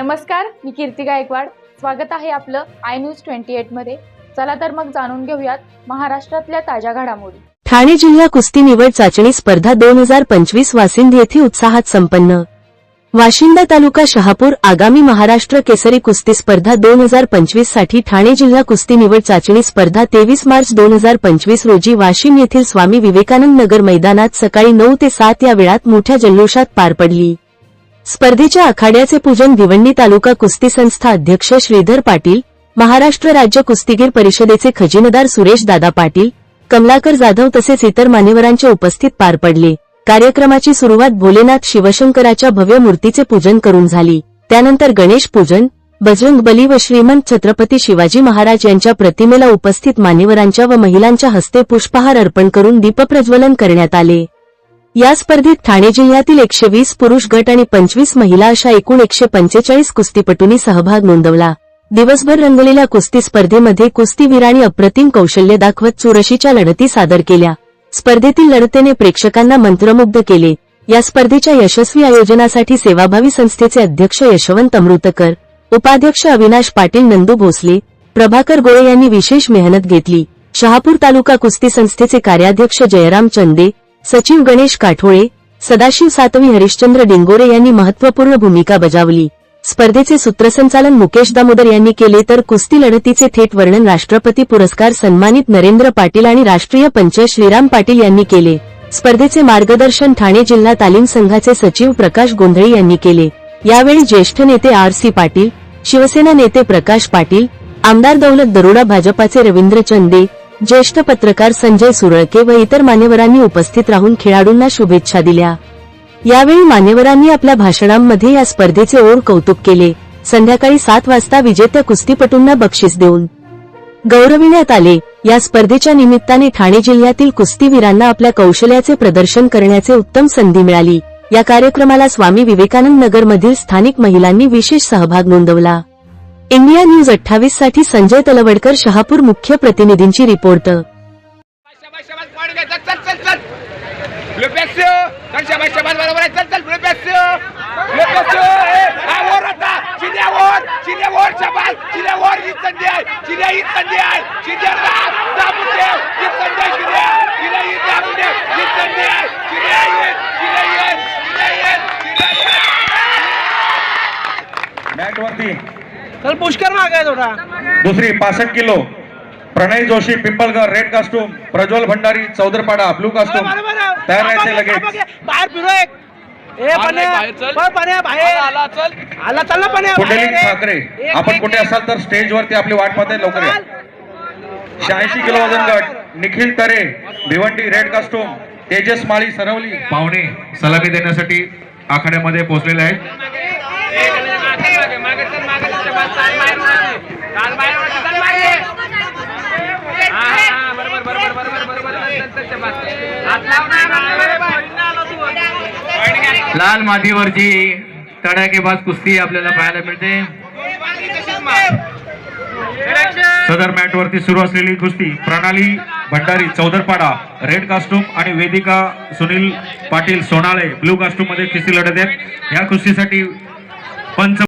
नमस्कार मी कीर्ती गायकवाड. स्वागत आहे आपलं आय न्यूज ट्वेंटी एटमध्ये चला तर मग जाणून घेऊयात महाराष्ट्रातल्या ताज्या घडामोडी. ठाणे जिल्हा कुस्ती निवड चाचणी स्पर्धा दोन हजार पंचवीस वासिंद येथे उत्साहात संपन्न. वाशिंदा तालुका शहापूर आगामी महाराष्ट्र केसरी कुस्ती स्पर्धा दोन हजार पंचवीससाठी ठाणे जिल्हा कुस्ती निवड चाचणी स्पर्धा तेवीस मार्च दोन हजार पंचवीस रोजी वाशिम येथील स्वामी विवेकानंद नगर मैदानात सकाळी नऊ ते सात या वेळात मोठ्या जल्लोषात पार पडली. स्पर्धेच्या आखाड्याचे पूजन भिवंडी तालुका कुस्ती संस्था अध्यक्ष श्रीधर पाटील महाराष्ट्र राज्य कुस्तीगीर परिषदेचे खजिनदार सुरेश दादा पाटील कमलाकर जाधव तसेच इतर मान्यवरांच्या उपस्थित पार पडले. कार्यक्रमाची सुरुवात भोलेनाथ शिवशंकराच्या भव्य मूर्तीचे पूजन करून झाली. त्यानंतर गणेश पूजन बजरंग बली व श्रीमंत छत्रपती शिवाजी महाराज यांच्या प्रतिमेला उपस्थित मान्यवरांच्या व महिलांच्या हस्ते पुष्पहार अर्पण करून दीपप्रज्वलन करण्यात आले. या स्पर्धेत ठाणे जिल्ह्यातील एकशे वीस पुरुष गट आणि पंचवीस महिला अशा एकूण एकशे पंचेचाळीस कुस्तीपटूंनी सहभाग नोंदवला. दिवसभर रंगलेल्या कुस्ती स्पर्धेमध्ये कुस्तीवीरांनी अप्रतिम कौशल्य दाखवत चुरशीच्या लढती सादर केल्या. स्पर्धेतील लढतीने प्रेक्षकांना मंत्रमुग्ध केले. या स्पर्धेच्या यशस्वी आयोजनासाठी सेवाभावी संस्थेचे अध्यक्ष यशवंत अमृतकर उपाध्यक्ष अविनाश पाटील नंदू भोसले प्रभाकर गोळे यांनी विशेष मेहनत घेतली. शहापूर तालुका कुस्ती संस्थेचे कार्याध्यक्ष जयराम चंदे सचिव गणेश काठोळे सदाशिव सातवी हरिश्चंद्र डिंगोरे यांनी महत्त्वपूर्ण भूमिका बजावली. स्पर्धेचे सूत्रसंचालन मुकेश दामोदर यांनी केले तर कुस्ती लढतीचे थेट वर्णन राष्ट्रपती पुरस्कार सन्मानित नरेंद्र पाटील आणि राष्ट्रीय पंच श्रीराम पाटील यांनी केले. स्पर्धेचे मार्गदर्शन ठाणे जिल्हा तालीम संघाचे सचिव प्रकाश गोंधळी यांनी केले. यावेळी ज्येष्ठ नेते आर सी पाटील शिवसेना नेते प्रकाश पाटील आमदार दौलत दरोडा भाजपाचे रवींद्र चंदे ज्येष्ठ पत्रकार संजय सुरळके व इतर मान्यवरांनी उपस्थित राहून खेळाडूंना शुभेच्छा दिल्या. यावेळी मान्यवरांनी आपल्या भाषणांमध्ये या स्पर्धेचे ओढ कौतुक केले. संध्याकाळी सात वाजता विजेत्या कुस्तीपटूंना बक्षीस देऊन. गौरविण्यात आले. या स्पर्धेच्या निमित्ताने ठाणे जिल्ह्यातील कुस्तीवीरांना आपल्या कौशल्याचे प्रदर्शन करण्याचे उत्तम संधी मिळाली. या कार्यक्रमाला स्वामी विवेकानंद नगरमधील स्थानिक महिलांनी विशेष सहभाग नोंदवला. इंडिया न्यूज अठ्ठावीससाठी संजय तलवडकर शहापूर मुख्य प्रतिनिधींची रिपोर्ट. आहे थोडा दुसरी पासष्ट kilo Pranay Joshi Pimpalkar red costume Prajwal Bhandari Chaudharpada blue costume. तयार हा राहायचे हा लगेच बाहेर फिरो एक. ठाकरे आपण कुठे. असाल तर स्टेज वरती आपली वाट पाहते लवकर या शहाऐंशी किलो वजन गट निखिल तरे भिवंडी रेड कास्टूम तेजस माळी सरवली पाहुणे सलामी देण्यासाठी आखाड्यामध्ये पोहोचलेले आहेत लाल मातीवरची तडाखेबाज कुस्ती आपल्याला पाहायला मिळते. सदर मॅट वरती सुरू असलेली कुस्ती प्रणाली भंडारी चौदरपाडा रेड कास्टूम आणि वेदिका सुनील पाटील सोनाळे ब्लू कास्टूममध्ये कुस्ती लढत आहेत. या कुस्तीसाठी पंच